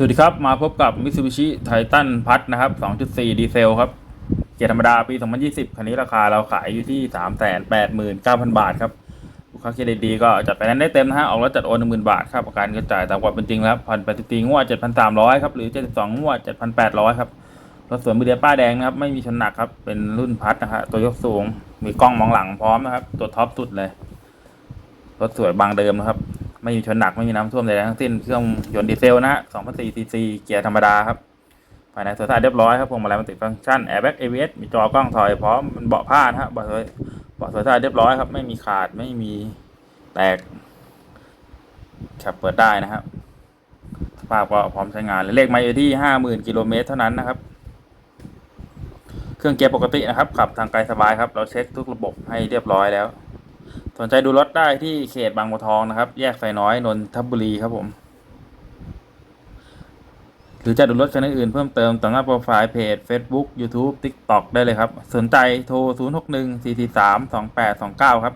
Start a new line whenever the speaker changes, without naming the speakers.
สวัสดีครับ มาพบกับ Mitsubishi Titan พัทนะครับ 2.4 ดีเซลครับ เกียร์ธรรมดาปี 2020 คันนี้ราคาเราขายอยู่ที่ 389,000 บาทครับ ลูกค้าเครดิตดีก็จัดไปนั้นได้เต็มนะฮะ ออกรถจัดโอน10,000 บาทครับประกันก็จ่ายตามความเป็นจริงแล้วผ่อน84งวด 7,300 ครับ หรือ 72 งวด 7,800 ครับรถสวนมือเดียป้าแดงนะครับ ไม่มีชนหนักครับ เป็นรุ่นพัทนะฮะ ตัวยกสูง มีกล้องมองหลังพร้อมนะครับ ตัวท็อปสุดเลย รถสวยบางเดิมนะครับ ไม่มีชนหนักไม่มีน้ำท่วมใดๆทั้งสิ้นเครื่องยนต์ดีเซลนะฮะ2,400ซีซีเกียร์ธรรมดาครับภายในสวยสะอาดเรียบร้อยครับพวงมาลัยมันติดฟังก์ชันแอร์แบ็ก ABS มีจอกล้องถอยพร้อมมันเบาะผ้านะฮะเบาะสวยเบาะสวยสะอาดเรียบร้อยครับไม่มีขาดไม่มีแตกแคปเปิดได้นะครับสภาพก็พร้อมใช้งานเลยเลขไมล์อยู่ที่ห้าหมื่นกิโลเมตรเท่านั้นนะครับ เครื่องเกียร์ปกตินะครับขับทางไกลสบายครับ เราเช็คทุกระบบให้เรียบร้อยแล้ว สนใจดูรถได้ที่เขตบางบัวทองนะครับ แยกไฟน้อยนนทบุรีครับผม หรือจะดูรถคันอื่นเพิ่มเติมต่อหน้าโปรไฟล์เพจ Facebook YouTube TikTok ได้เลยครับ สนใจโทร 061 443 2829 ครับ